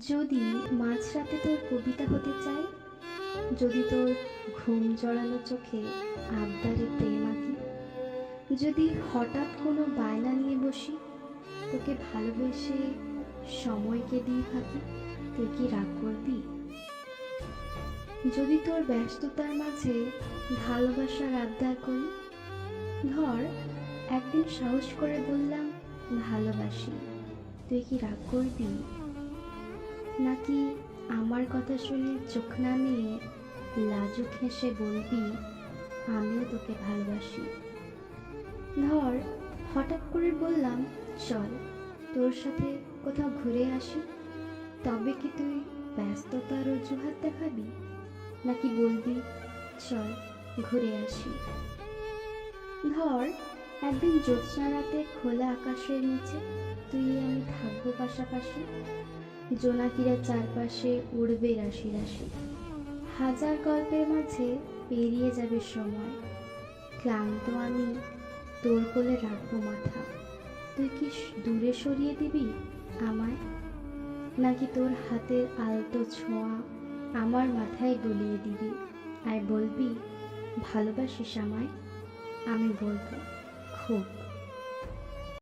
যদি মাঝরাতে তোর কবিতা হতে চাই যদি তোর ঘুম জড়ানো চোখে আবদারে প্রেম আঁকি, যদি হঠাৎ কোনো বায়না নিয়ে বসি, তোকে ভালোবেসে সময়কে দিয়ে থাকি, তুই কি রাগ করবি? যদি তোর ব্যস্ততার মাঝে ভালোবাসার আবদার করি, ধর, একদিন সাহস করে বললাম, ভালোবাসি। তুই কি রাগ করবি? নাকি আমার কথা শুনে চোখ নামিয়ে লাজুক হেসে বলবি, আমিও তোকে ভালোবাসি। ধর, হঠাৎ করে বললাম, চল, তোর সাথে কোথাও ঘুরে আসি। তবে কি তুই ব্যস্ততার অজুহাত দেখাবি? নাকি বলবি, চল, ঘুরে আসি। ধর, একদিন জ্যোৎস্না রাতে খোলা আকাশের নিচে তুই আমি থাকব পাশাপাশি। জোনাকিরা চারপাশে উড়বে রাশি রাশি। হাজার গল্পের মাঝে পেরিয়ে যাবে সময়। ক্লান্ত আমি তোর কোলে রাখব মাথা। তুই কি দূরে সরিয়ে দিবি আমায়? নাকি তোর হাতের আলতো ছোঁয়া আমার মাথায় গলিয়ে দিবি? আর বলবি, ভালোবাসিস আমায়? আমি বলব, খুব।